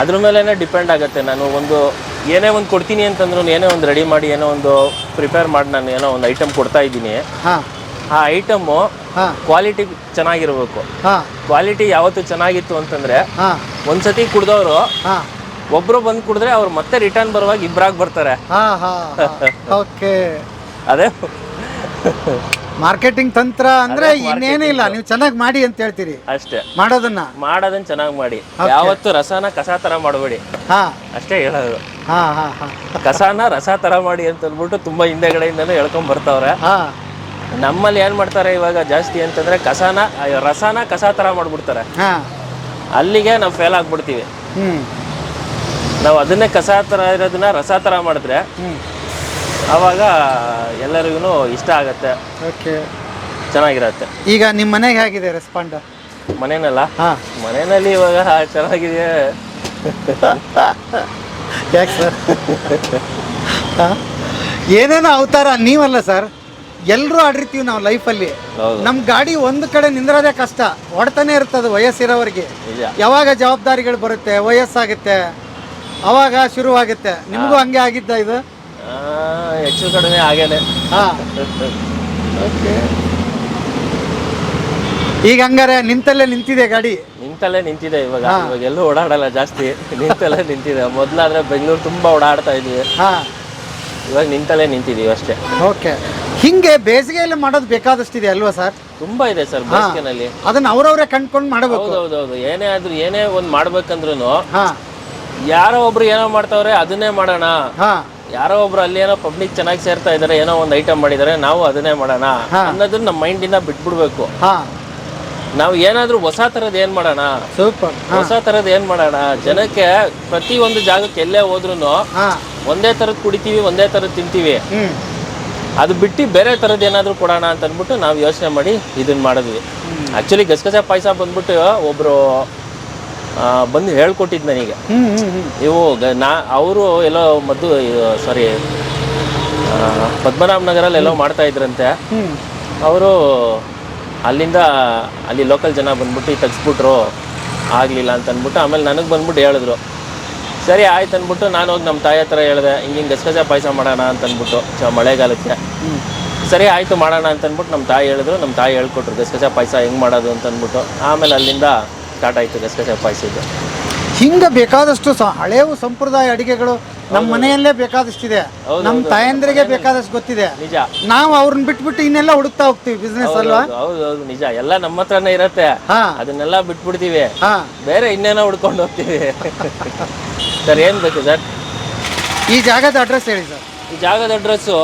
ಅದ್ರ ಮೇಲೇ ಡಿಪೆಂಡ್ ಆಗುತ್ತೆ. ನಾನು ಒಂದು ಏನೇ ಒಂದು ಕೊಡ್ತೀನಿ ಅಂತಂದ್ರು ಏನೇ ಒಂದು ರೆಡಿ ಮಾಡಿ ಏನೋ ಒಂದು ಪ್ರಿಪೇರ್ ಮಾಡಿ ನಾನು ಏನೋ ಒಂದು ಐಟಮ್ ಕೊಡ್ತಾ ಇದ್ದೀನಿ. ಹಾ. ಆ ಐಟಮ್ಮು ಕ್ವಾಲಿಟಿ ಚೆನ್ನಾಗಿರ್ಬೇಕು. ಹಾ. ಕ್ವಾಲಿಟಿ ಯಾವತ್ತು ಚೆನ್ನಾಗಿತ್ತು ಅಂತಂದ್ರೆ ಒಂದ್ಸತಿ ಕುಡ್ದವ್ರು ಒಬ್ರು ಬಂದು ಕುಡಿದ್ರೆ ಅವ್ರು ಮತ್ತೆ ರಿಟರ್ನ್ ಬರುವಾಗ ಇಬ್ಬರಾಗಿ ಬರ್ತಾರೆ. ಹಾ ಹಾ ಓಕೆ (laughs) ಅದೇ. ಮಾರ್ಕೆಟಿಂಗ್ ತಂತ್ರ ಅಂದ್ರೆ ಇನ್ನೇನೂ ಇಲ್ಲ. ನೀವು ಚೆನ್ನಾಗಿ ಮಾಡಿ ಅಂತ ಹೇಳ್ತೀರಿ. ಅಷ್ಟೇ. ಮಾಡೋದನ್ನ? ಮಾಡೋದನ್ನ ಚೆನ್ನಾಗಿ ಮಾಡಿ. ಯಾವತ್ತು ರಸನ ಕಸ ತರ ಮಾಡಬೇಡಿ. ಹಾ. ಅಷ್ಟೇ ಹೇಳೋದು. ಹಾ ಹಾಂ ಹಾಂ. ಕಸಾನ ರಸ ತರ ಮಾಡಿ ಅಂತ ಅಂದ್ಬಿಟ್ಟು ತುಂಬಾ ಹಿಂದೆಗಡೆಯಿಂದನೂ ಹೇಳ್ಕೊಂಡ್ ಬರ್ತಾವ್ರೆ. ಹಾ. ನಮ್ಮಲ್ಲಿ ಏನ್ ಮಾಡ್ತಾರೆ ಇವಾಗ ಜಾಸ್ತಿ ಅಂತಂದ್ರೆ ಕಸಾನ ರಸಾನ ಕಸ ತರ ಮಾಡ್ಬಿಡ್ತಾರೆ. ಹಾಂ. ಅಲ್ಲಿಗೆ ನಾವು ಫೇಲ್ ಆಗ್ಬಿಡ್ತೀವಿ. ನಾವು ಅದನ್ನೇ ಕಸ ತರ ಇರೋದನ್ನ ರಸ ತರ ಮಾಡಿದ್ರೆ ಆವಾಗ ಎಲ್ಲರಿಗೂ ಇಷ್ಟ ಆಗುತ್ತೆ. ಓಕೆ. ಚೆನ್ನಾಗಿರತ್ತೆ. ಈಗ ನಿಮ್ಮ ಮನೆಗೆ ಹೇಗಿದೆ ರೆಸ್ಪಾಂಡ್ ಮನೇನಲ್ಲ? ಹಾಂ. ಮನೆಯಲ್ಲಿ ಇವಾಗ ಚೆನ್ನಾಗಿದೆ ಯಾಕೆ ಸರ್ ಏನೇನೋ ಅವತಾರ ನೀವಲ್ಲ ಸರ್ ಎಲ್ಲರೂ ಆಡಿರ್ತೀವಿ ನಾವು ಲೈಫಲ್ಲಿ. ನಮ್ಮ ಗಾಡಿ ಒಂದು ಕಡೆ ನಿಂದ್ರೋದೇ ಕಷ್ಟ. ಹೊಡ್ತಾನೆ ಇರ್ತದೆ ವಯಸ್ಸಿರೋರಿಗೆ. ಯಾವಾಗ ಜವಾಬ್ದಾರಿಗಳು ಬರುತ್ತೆ? ವಯಸ್ಸಾಗುತ್ತೆ. ಅವಾಗ ಶುರುವಾಗುತ್ತೆ. ನಿಮಗೂ ಹಂಗೆ ಆಗಿದ್ದ ಇದು? ಹೆಚ್ಚು ಕಡಿಮೆ ಆಗೇನೆ. ಹಾಂ. ಓಕೆ. ಈಗ ಹಂಗಾರೆ ನಿಂತಲ್ಲೇ ನಿಂತಿದೆ ಗಾಡಿ? ನಿಂತಲ್ಲೇ ನಿಂತಿದೆ ಇವಾಗ. ಇವಾಗ ಎಲ್ಲೂ ಓಡಾಡಲ್ಲ ಜಾಸ್ತಿ. ನಿಂತಲ್ಲೇ ನಿಂತಿದೆ. ಮೊದಲಾದ್ರೆ ಬೆಂಗಳೂರು ತುಂಬಾ ಓಡಾಡ್ತಾ ಇದ್ವಿ. ಹಾಂ. ಇವಾಗ ನಿಂತಲ್ಲೇ ನಿಂತಿದೀವಿ ಅಷ್ಟೇ. ಓಕೆ. ಹಿಂಗೆ ಬೇಸಿಗೆಯಲ್ಲಿ ಮಾಡೋದು ಬೇಕಾದಷ್ಟಿದೆ ಅಲ್ವಾ ಸರ್? ತುಂಬಾ ಇದೆ ಸರ್ ಬೇಸಿಗೆನಲ್ಲಿ. ಅದನ್ನ ಅವ್ರವ್ರೆ ಕಂಡ್ಕೊಂಡು ಮಾಡಬೇಕು. ಹೌದೌದು ಏನೇ ಆದ್ರೂ ಏನೇ ಒಂದ್ ಮಾಡ್ಬೇಕಂದ್ರೂ ಹಾ. ಯಾರೋ ಒಬ್ರು ಏನೋ ಮಾಡ್ತಾವ್ರೆ ಅದನ್ನೇ ಮಾಡೋಣ. ಹಾ. ಯಾರೋ ಒಬ್ರು ಅಲ್ಲಿ ಏನೋ ಪಬ್ಲಿಕ್ ಚೆನ್ನಾಗಿ ಸೇರ್ತಾ ಇದಾರೆ ಏನೋ ಒಂದು ಐಟಮ್ ಮಾಡಿದಾರೆ ನಾವು ಅದನ್ನೇ ಮಾಡೋಣ ಅನ್ನೋದನ್ನ ನಮ್ಮ ಮೈಂಡಿಂದ ಬಿಟ್ಬಿಡ್ಬೇಕು. ಹಾ. ನಾವು ಏನಾದ್ರೂ ಹೊಸ ತರದ್ ಏನ್ ಮಾಡೋಣ? ಸೂಪರ್ ಹೊಸ ತರದ್ ಏನ್ ಮಾಡೋಣ? ಜನಕ್ಕೆ ಪ್ರತಿ ಒಂದು ಜಾಗಕ್ಕೆ ಎಲ್ಲೇ ಹೋದ್ರು ಹಾ. ಒಂದೇ ತರದ್ ಕುಡಿತೀವಿ ಒಂದೇ ತರದ್ ತಿಂತೀವಿ. ಹ್ಮ್. ಅದು ಬಿಟ್ಟು ಬೇರೆ ತರದ್ ಏನಾದರೂ ಕೊಡೋಣ ಅಂತ ಅಂದ್ಬಿಟ್ಟು ನಾವು ಯೋಚನೆ ಮಾಡಿ ಇದನ್ನ ಮಾಡಿದ್ವಿ. ಆ್ಯಕ್ಚುಲಿ ಗಸಗಸೆ ಪಾಯಸ ಬಂದ್ಬಿಟ್ಟು ಒಬ್ಬರು ಬಂದು ಹೇಳ್ಕೊಟ್ಟಿದ್ದು ನನಗೆ. ಇವು ನಾ ಅವರು ಎಲ್ಲೋ ಮದ್ದು ಸಾರಿ ಪದ್ಮನಾಭ ನಗರಲ್ಲಿ ಎಲ್ಲೋ ಮಾಡ್ತಾ ಇದ್ರಂತೆ. ಅವರು ಅಲ್ಲಿಂದ ಅಲ್ಲಿ ಲೋಕಲ್ ಜನ ಬಂದ್ಬಿಟ್ಟು ತೆಗ್ಸ್ಬಿಟ್ರು ಆಗಲಿಲ್ಲ ಅಂತ ಅಂದ್ಬಿಟ್ಟು ಆಮೇಲೆ ನನಗೆ ಬಂದ್ಬಿಟ್ಟು ಹೇಳಿದ್ರು. ಸರಿ ಆಯ್ತು ಅಂದ್ಬಿಟ್ಟು ನಾನು ಹೋಗಿ ನಮ್ಮ ತಾಯಿ ಹತ್ರ ಹೇಳಿದೆ ಹಿಂಗೆ ಹಿಂಗೆ ಗಸಗಸೆ ಪಾಯಸ ಮಾಡೋಣ ಅಂತ ಅಂದ್ಬಿಟ್ಟು ಚ ಮಳೆಗಾಲಕ್ಕೆ. ಸರಿ ಆಯಿತು ಮಾಡೋಣ ಅಂತಂದ್ಬಿಟ್ಟು ನಮ್ಮ ತಾಯಿ ಹೇಳಿದ್ರು ನಮ್ಮ ತಾಯಿ ಹೇಳ್ಕೊಟ್ರು ಗಸಗಸೆ ಪಾಯಸ ಹೆಂಗೆ ಮಾಡೋದು ಅಂತಂದ್ಬಿಟ್ಟು ಆಮೇಲೆ ಅಲ್ಲಿಂದ ಸ್ಟಾರ್ಟ್ ಆಯಿತು ಗಸಗಸೆ ಪಾಯಸದ್ದು ಹಿಂಗೆ ಬೇಕಾದಷ್ಟು ಸ ಹಳೆವು ಸಂಪ್ರದಾಯ ಅಡಿಗೆಗಳು ನಮ್ಮ ಮನೆಯಲ್ಲೇ ಬೇಕಾದಷ್ಟಿದೆ. ನಮ್ಮ ತಾಯಂದ್ರಿಗೆ ಬೇಕಾದಷ್ಟು ಗೊತ್ತಿದೆ. ನಿಜ. ನಾವು ಅವ್ರನ್ನ ಬಿಟ್ಬಿಟ್ಟು ಇನ್ನೆಲ್ಲ ಹುಡುಕ್ತಾ ಹೋಗ್ತೀವಿ ಬಿಸ್ನೆಸ್ ಅಲ್ವಾ? ಹೌದು ಹೌದು ಹೌದು ನಿಜ. ಎಲ್ಲ ನಮ್ಮ ಹತ್ರನೇ ಇರತ್ತೆ. ಹಾ. ಅದನ್ನೆಲ್ಲ ಬಿಟ್ಬಿಡ್ತೀವಿ. ಹಾ. ಬೇರೆ ಇನ್ನೇನೋ ಹುಡ್ಕೊಂಡು ಹೋಗ್ತೀವಿ. ಸರ್ ಏನು ಬೇಕು ಸರ್? ಈ ಜಾಗದ ಅಡ್ರೆಸ್ ಹೇಳಿ ಸರ್. ಈ ಜಾಗದ ಅಡ್ರೆಸ್ಸು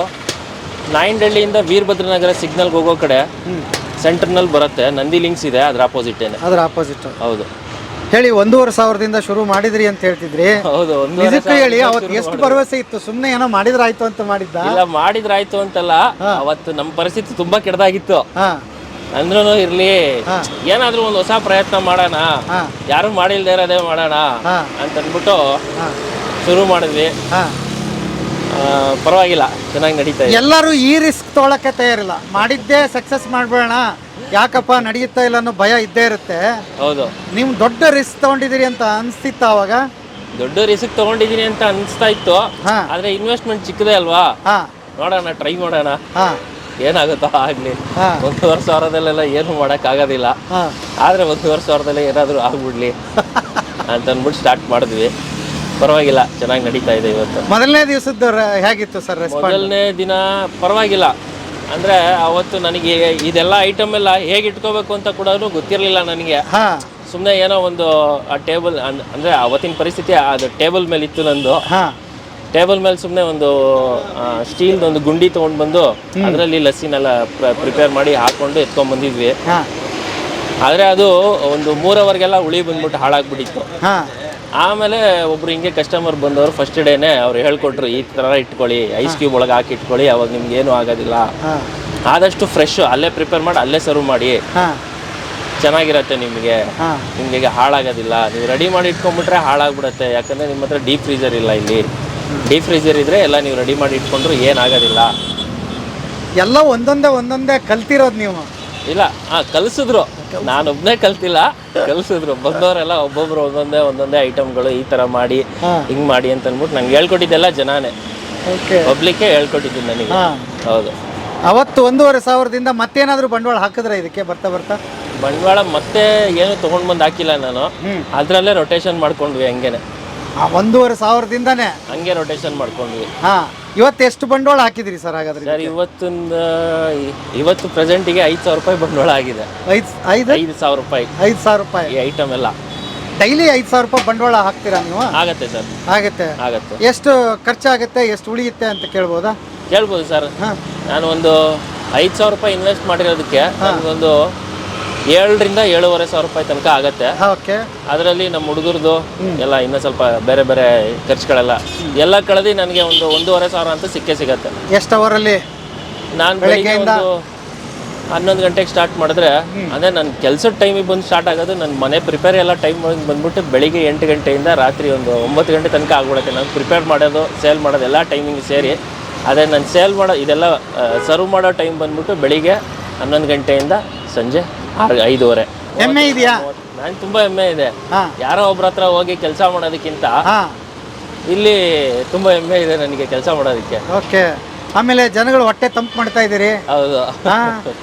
ನಾಯಂಡಹಳ್ಳಿಯಿಂದ ವೀರಭದ್ರನಗರ ಸಿಗ್ನಲ್ಗೆ ಹೋಗೋ ಕಡೆ. ಸೆಂಟರ್ನಲ್ಲಿ ಬರುತ್ತೆ ನಂದಿ ಲಿಂಕ್ಸ್ ಇದೆ ಅದ್ರ ಆಪೋಸಿಟೇನೆ ಅದ್ರ ಆಪೋಸಿಟ್ ಹೌದು. ಹೇಳಿ ಒಂದೂವರೆ ಸಾವಿರದಿಂದ ಶುರು ಮಾಡಿದ್ರಿ ಅಂತ ಹೇಳ್ತಿದ್ರಿ. ಹೌದು ಒಂದು ನಿಜಕ್ಕೂ ಹೇಳಿ ಅವತ್ತು ಎಷ್ಟು ಭರವಸೆ ಇತ್ತು? ಸುಮ್ಮನೆ ಏನೋ ಮಾಡಿದ್ರಾಯ್ತು ಅಂತ ಮಾಡಿದ್ದ? ಇಲ್ಲ ಮಾಡಿದ್ರಾಯ್ತು ಅಂತಲ್ಲ ಅವತ್ತು ನಮ್ಮ ಪರಿಸ್ಥಿತಿ ತುಂಬಾ ಕೆಡ್ದಾಗಿತ್ತು ಹಾ. ಅಂದ್ರೂ ಇರ್ಲಿ ಏನಾದ್ರೂ ಒಂದು ಹೊಸ ಪ್ರಯತ್ನ ಮಾಡೋಣ. ಯಾರು ಮಾಡಿಲ್ದೇ ಇರೋದೇ ಮಾಡೋಣ. ಅಂತ ಅಂದ್ಬಿಟ್ಟು ಶುರು ಮಾಡಿದ್ವಿ. ಪರವಾಗಿಲ್ಲ ಚೆನ್ನಾಗಿ ನಡೀತಾ ಇದೆ. ಎಲ್ಲರೂ ಈ ರಿಸ್ಕ್ ತೊಗೊಳಕ್ಕೆ ತಯಾರಿಲ್ಲ. ಮಾಡಿದ್ದೇ ಸಕ್ಸಸ್ ಮಾಡ್ಬೇಡ ಯಾಕಪ್ಪ ನಡೆಯುತ್ತಾ ಇಲ್ಲ ಅನ್ನೋ ಭಯ ಇದ್ದೇ ಇರುತ್ತೆ. ಹೌದು. ನೀವು ದೊಡ್ಡ ರಿಸ್ಕ್ ತಗೊಂಡಿದ್ದೀರಿ ಅಂತ ಅನಿಸ್ತಿತ್ತು ಅವಾಗ? ದೊಡ್ಡ ರಿಸ್ಕ್ ತಗೊಂಡಿದೀನಿ ಅಂತ ಅನಿಸ್ತಾ ಇತ್ತು. ಆದರೆ ಆದ್ರೆ ಇನ್ವೆಸ್ಟ್ಮೆಂಟ್ ಚಿಕ್ಕದೇ ಅಲ್ವಾ? ಹಾ. ನೋಡೋಣ ಟ್ರೈ ಮಾಡೋಣ. ಹಾ. ಏನಾಗುತ್ತೋ ಆಗಲಿ. ಒಂದು ವರ್ಷ ಸಾವಿರದಲ್ಲೆಲ್ಲ ಏನು ಮಾಡೋಕ್ಕಾಗೋದಿಲ್ಲ ಆಗೋದಿಲ್ಲ. ಹಾ. ಒಂದು ವರ್ಷ ಸಾವಿರದಲ್ಲೇ ಏನಾದರೂ ಆಗ್ಬಿಡ್ಲಿ. (laughs) ಅಂತ ಅಂದ್ಬಿಟ್ಟು ಸ್ಟಾರ್ಟ್ ಮಾಡಿದ್ವಿ. ಪರವಾಗಿಲ್ಲ ಚೆನ್ನಾಗಿ ನಡೀತಾ ಇದೆ ಇವತ್ತು. ಮೊದಲನೇ ದಿವಸದ ಹೇಗಿತ್ತು ಸರ್ ರೆಸ್ಪಾನ್ಸ್ ಮೊದಲನೇ ದಿನ ಪರವಾಗಿಲ್ಲ. ಅಂದ್ರೆ ಅವತ್ತು ನನಗೆ ಇದೆಲ್ಲ ಐಟಮ್ ಎಲ್ಲ ಹೇಗೆ ಇಟ್ಕೋಬೇಕು ಅಂತ ಕೂಡ ಗೊತ್ತಿರಲಿಲ್ಲ ನನಗೆ. ಹಾ. ಸುಮ್ಮನೆ ಏನೋ ಒಂದು ಆ ಟೇಬಲ್ ಅಂದ್ರೆ ಅವತ್ತಿನ ಪರಿಸ್ಥಿತಿ ಅದು ಟೇಬಲ್ ಮೇಲೆ ಇತ್ತು ನಂದು. ಹಾ. ಟೇಬಲ್ ಮೇಲೆ ಸುಮ್ಮನೆ ಒಂದು ಸ್ಟೀಲ್ ಒಂದು ಗುಂಡಿ ತೊಗೊಂಡು ಬಂದು ಅದರಲ್ಲಿ ಲಸ್ಸಿನೆಲ್ಲ ಪ್ರಿಪೇರ್ ಮಾಡಿ ಹಾಕೊಂಡು ಎತ್ಕೊಂಡ್ ಬಂದಿದ್ವಿ. ಹಾ. ಆದರೆ ಅದು ಒಂದು ಮೂರವರೆಗೆಲ್ಲ ಉಳಿ ಬಂದ್ಬಿಟ್ಟು ಹಾಳಾಗ್ಬಿಟ್ಟಿತ್ತು. ಹಾ. ಆಮೇಲೆ ಒಬ್ರು ಹಿಂಗೆ ಕಸ್ಟಮರ್ ಬಂದವರು ಫಸ್ಟ್ ಡೇನೆ ಅವ್ರು ಹೇಳ್ಕೊಟ್ರು ಈ ಥರ ಇಟ್ಕೊಳ್ಳಿ ಐಸ್ ಕ್ಯೂಬ್ ಒಳಗೆ ಹಾಕಿ ಇಟ್ಕೊಳ್ಳಿ ಅವಾಗ ನಿಮ್ಗೆ ಏನು ಆಗೋದಿಲ್ಲ. ಆದಷ್ಟು ಫ್ರೆಶ್ ಅಲ್ಲೇ ಪ್ರಿಪೇರ್ ಮಾಡಿ ಅಲ್ಲೇ ಸರ್ವ್ ಮಾಡಿ. ಚೆನ್ನಾಗಿರತ್ತೆ ನಿಮಗೆ. ನಿಮಗೆ ಹಾಳಾಗೋದಿಲ್ಲ. ನೀವು ರೆಡಿ ಮಾಡಿ ಇಟ್ಕೊಂಡ್ಬಿಟ್ರೆ ಹಾಳಾಗ್ಬಿಡುತ್ತೆ. ಯಾಕಂದರೆ ನಿಮ್ಮ ಹತ್ರ ಡೀಪ್ ಫ್ರೀಜರ್ ಇಲ್ಲ ಇಲ್ಲಿ. ಡೀಪ್ ಫ್ರೀಜರ್ ಇದ್ರೆ ಎಲ್ಲ ನೀವು ರೆಡಿ ಮಾಡಿ ಇಟ್ಕೊಂಡ್ರು ಏನಾಗೋದಿಲ್ಲ. ಎಲ್ಲ ಒಂದೊಂದೇ ಒಂದೊಂದೇ ಕಲ್ತಿರೋದು ನೀವು. ಇಲ್ಲ ಹಾ ಕಲಿಸಿದ್ರು. ನಾನೊಬ್ನೇ ಕಲ್ತಿಲ್ಲ. ಕಲಿಸಿದ್ರು. ಬಂದವರೆಲ್ಲ ಒಬ್ಬೊಬ್ರು ಒಂದೊಂದೇ ಒಂದೊಂದೇ ಐಟಮ್ಗಳು ಈ ತರ ಮಾಡಿ ಹಿಂಗ್ ಮಾಡಿ ಅಂತ ಅಂದ್ಬಿಟ್ಟು ನಂಗೆ ಹೇಳ್ಕೊಟ್ಟಿದ್ದೆಲ್ಲ ಜನಾನೇ. ಓಕೆ. ಹೇಳ್ಕೊಟ್ಟಿದ್ದೀನಿ ಹೇಳ್ಕೊಟ್ಟಿದ್ದು ನನಗೆ. ಹೌದು. ಅವತ್ತು ಒಂದೂವರೆ ಸಾವಿರದಿಂದ ಮತ್ತೇನಾದ್ರೂ ಬಂಡವಾಳ ಹಾಕಿದ್ರೆ ಇದಕ್ಕೆ ಬರ್ತಾ ಬರ್ತಾ? ಬಂಡವಾಳ ಮತ್ತೆ ಏನು ತೊಗೊಂಡು ಬಂದು ಹಾಕಿಲ್ಲ ನಾನು. ಅದರಲ್ಲೇ ರೊಟೇಷನ್ ಮಾಡ್ಕೊಂಡ್ವಿ ಹಂಗೇನೆ. ಆ ಒಂದೂವರೆ ಸಾವಿರದಿಂದನೇ. ಹಂಗೆ ರೊಟೇಷನ್ ಮಾಡ್ಕೊಂಡ್ವಿ. ಹಾ ಇವತ್ತು ಎಷ್ಟು ಬಂಡವಾಳ ಹಾಕಿದ್ರಿ ಸರ್ ಹಾಗಾದ್ರೆ ಸರ್ ಇವತ್ತಿಂದ ಇವತ್ತು ಪ್ರೆಸೆಂಟಿಗೆ ಐದು ಸಾವಿರ ರೂಪಾಯಿ ಬಂಡವಾಳ ಆಗಿದೆ. ಐದು ಐದು? ಐದು ಸಾವಿರ ರೂಪಾಯಿ. ಐದು ಸಾವಿರ ರೂಪಾಯಿ. ಈ ಐಟಮ್ ಎಲ್ಲ. ಡೈಲಿ ಐದು ಸಾವಿರ ರೂಪಾಯಿ ಬಂಡವಾಳ ಹಾಕ್ತೀರಾ ನೀವು? ಆಗತ್ತೆ ಸರ್. ಆಗತ್ತೆ. ಆಗತ್ತೆ. ಎಷ್ಟು ಖರ್ಚಾಗುತ್ತೆ ಎಷ್ಟು ಉಳಿಯುತ್ತೆ ಅಂತ ಕೇಳ್ಬೋದಾ? ಕೇಳ್ಬೋದು ಸರ್. ಹಾಂ. ನಾನು ಒಂದು ಐದು ಸಾವಿರ ರೂಪಾಯಿ ಇನ್ವೆಸ್ಟ್ ಮಾಡಿರೋದಕ್ಕೆ ನನಗೊಂದು ಏಳರಿಂದ ಏಳುವರೆ ಸಾವಿರ ರೂಪಾಯಿ ತನಕ ಆಗತ್ತೆ. ಓಕೆ. ಅದರಲ್ಲಿ ನಮ್ಮ ಹುಡುಗರದು ಎಲ್ಲ ಇನ್ನೂ ಸ್ವಲ್ಪ ಬೇರೆ ಬೇರೆ ಖರ್ಚುಗಳೆಲ್ಲ ಎಲ್ಲ ಕಳೆದು ನನಗೆ ಒಂದು ಒಂದೂವರೆ ಸಾವಿರ ಅಂತ ಸಿಕ್ಕೇ ಸಿಗತ್ತೆ. ಎಷ್ಟು ಅವರಲ್ಲಿ? ನಾನು ಬೆಳಿಗ್ಗೆ ಒಂದು ಹನ್ನೊಂದು ಗಂಟೆಗೆ ಸ್ಟಾರ್ಟ್ ಮಾಡಿದ್ರೆ ಅದೇ ನನ್ನ ಕೆಲಸದ ಟೈಮಿಗೆ ಬಂದು ಸ್ಟಾರ್ಟ್ ಆಗೋದು ನನ್ನ ಮನೆ ಪ್ರಿಪೇರ್ ಎಲ್ಲ ಟೈಮ್ ಬಂದ್ಬಿಟ್ಟು ಬೆಳಿಗ್ಗೆ ಎಂಟು ಗಂಟೆಯಿಂದ ರಾತ್ರಿ ಒಂದು ಒಂಬತ್ತು ಗಂಟೆ ತನಕ ಆಗ್ಬಿಡುತ್ತೆ ನಾನು ಪ್ರಿಪೇರ್ ಮಾಡೋದು ಸೇಲ್ ಮಾಡೋದು ಎಲ್ಲ ಟೈಮಿಂಗ್ ಸೇರಿ. ಅದೇ ನಾನು ಸೇಲ್ ಮಾಡೋ ಇದೆಲ್ಲ ಸರ್ವ್ ಮಾಡೋ ಟೈಮ್ ಬಂದ್ಬಿಟ್ಟು ಬೆಳಿಗ್ಗೆ ಹನ್ನೊಂದು ಗಂಟೆಯಿಂದ ಸಂಜೆ ಆರು ಐದೂವರೆ. ಹೆಮ್ಮೆ ಇದೆಯಾ? ನಾನು ತುಂಬಾ ಹೆಮ್ಮೆ ಇದೆ. ಹಾ. ಯಾರೋ ಒಬ್ರ ಹತ್ರ ಹೋಗಿ ಕೆಲಸ ಮಾಡೋದಕ್ಕಿಂತ ಹಾಂ. ಇಲ್ಲಿ ತುಂಬಾ ಹೆಮ್ಮೆ ಇದೆ ನನಗೆ ಕೆಲಸ ಮಾಡೋದಕ್ಕೆ. ಓಕೆ. ಆಮೇಲೆ ಜನಗಳು ಹೊಟ್ಟೆ ತಂಪು ಮಾಡ್ತಾ ಇದ್ದೀರಿ. ಹೌದು. ಹಾ.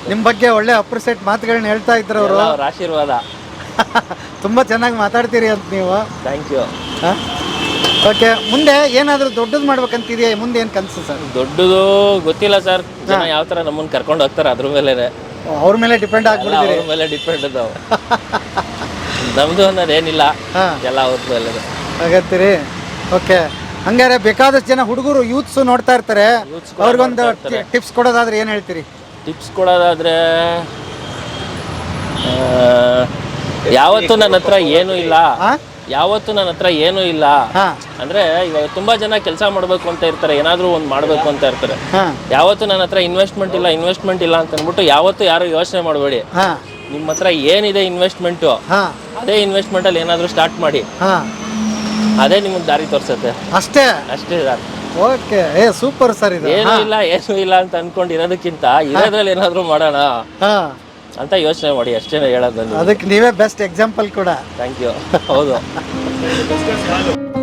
ನಿಮ್ಮ ಬಗ್ಗೆ ಒಳ್ಳೆ ಅಪ್ರಿಸೇಟ್ ಮಾತುಗಳನ್ನ ಹೇಳ್ತಾ ಇದ್ರು ಅವರು. ಎಲ್ಲ ಅವ್ರ ಆಶೀರ್ವಾದ. (laughs) ತುಂಬ ಚೆನ್ನಾಗಿ ಮಾತಾಡ್ತೀರಿ ಅಂತ ನೀವು. ಥ್ಯಾಂಕ್ ಯು ಓಕೆ ಮುಂದೆ ಏನಾದರೂ ದೊಡ್ಡದು ಮಾಡ್ಬೇಕಂತಿದೆಯಾ? ಮುಂದೆ ಏನು ಕನಸು ಸರ್? ದೊಡ್ಡದು ಗೊತ್ತಿಲ್ಲ ಸರ್. ಜನ ಯಾವ ಥರ ನಮ್ಮನ್ನು ಕರ್ಕೊಂಡು ಹೋಗ್ತಾರೆ ಅದ್ರ ಮೇಲೆ ಅವ್ರ ಮೇಲೆ ಡಿಪೆಂಡ್ ಆಗ್ಬಿಡ್ತೀರಿ ಅವ್ರ ಮೇಲೆ ಡಿಪೆಂಡ್ ಅದಾವ. ನಮ್ದು ಅನ್ನೋದೇನಿಲ್ಲ ಹಾ. ಎಲ್ಲ ಅವ್ರದ್ದು ಮೇಲೆ ಆಗತ್ತೀರಿ ಓಕೆ ಹಂಗಾರೆ ಬೇಕಾದಷ್ಟು ಜನ ಹುಡುಗರು ಯೂತ್ಸ್ ನೋಡ್ತಾ ಇರ್ತಾರೆ. Youths ಅವ್ರಿಗೊಂದು ನೋಡ್ತಾ ಇರ್ತಾರೆ. ಟಿಪ್ಸ್ ಕೊಡೋದಾದ್ರೆ ಏನು ಹೇಳ್ತೀರಿ? ಟಿಪ್ಸ್ ಕೊಡೋದಾದ್ರೆ ಯಾವತ್ತು ಯಾವತ್ತೂ ನನ್ನ ಹತ್ರ ಏನೂ ಇಲ್ಲ? ಯಾವತ್ತೂ ನನ್ನ ಹತ್ರ ಏನು ಇಲ್ಲ. ಹಾಂ. ಅಂದ್ರೆ ಇವಾಗ ತುಂಬಾ ಜನ ಕೆಲಸ ಮಾಡ್ಬೇಕು ಅಂತ ಇರ್ತಾರೆ ಏನಾದರೂ ಒಂದ್ ಮಾಡ್ಬೇಕು ಅಂತ ಇರ್ತಾರೆ. ಹಾ. ಯಾವತ್ತು ನನ್ನ ಹತ್ರ ಇನ್ವೆಸ್ಟ್ಮೆಂಟ್ ಇಲ್ಲ ಇನ್ವೆಸ್ಟ್ಮೆಂಟ್ ಇಲ್ಲ ಅಂತ ಅಂದ್ಬಿಟ್ಟು ಯಾವತ್ತು ಯಾರು ಯೋಚನೆ ಮಾಡಬೇಡಿ. ಹಾ. ನಿಮ್ಮ ಹತ್ರ ಏನಿದೆ ಇನ್ವೆಸ್ಟ್ಮೆಂಟ್ ಅದೇ ಅದೇ ಇನ್ವೆಸ್ಟ್ಮೆಂಟಲ್ಲಿ ಏನಾದರೂ ಸ್ಟಾರ್ಟ್ ಮಾಡಿ. ಹಾಂ. ಅದೇ ನಿಮ್ಗೆ ದಾರಿ ತೋರಿಸುತ್ತೆ. ಅಷ್ಟೇ? ಅಷ್ಟೇ ಸರ್ ಓಕೆ. ಏ ಸೂಪರ್ ಸರ್ ಇದು. ಏನೂ ಇಲ್ಲ ಏನೂ ಇಲ್ಲ ಅಂತ ಅನ್ಕೊಂಡಿರೋದಕ್ಕಿಂತ ಇರೋದ್ರಲ್ಲಿ ಏನಾದರೂ ಮಾಡೋಣ. ಹಾಂ. ಅಂತ ಯೋಚನೆ ಮಾಡಿ ಅಷ್ಟೇ ಹೇಳೋದು ಅದಕ್ಕೆ ನೀವೇ ಬೆಸ್ಟ್ ಎಕ್ಸಾಂಪಲ್ ಕೂಡ. ಥ್ಯಾಂಕ್ ಯು ಹೌದು. (laughs)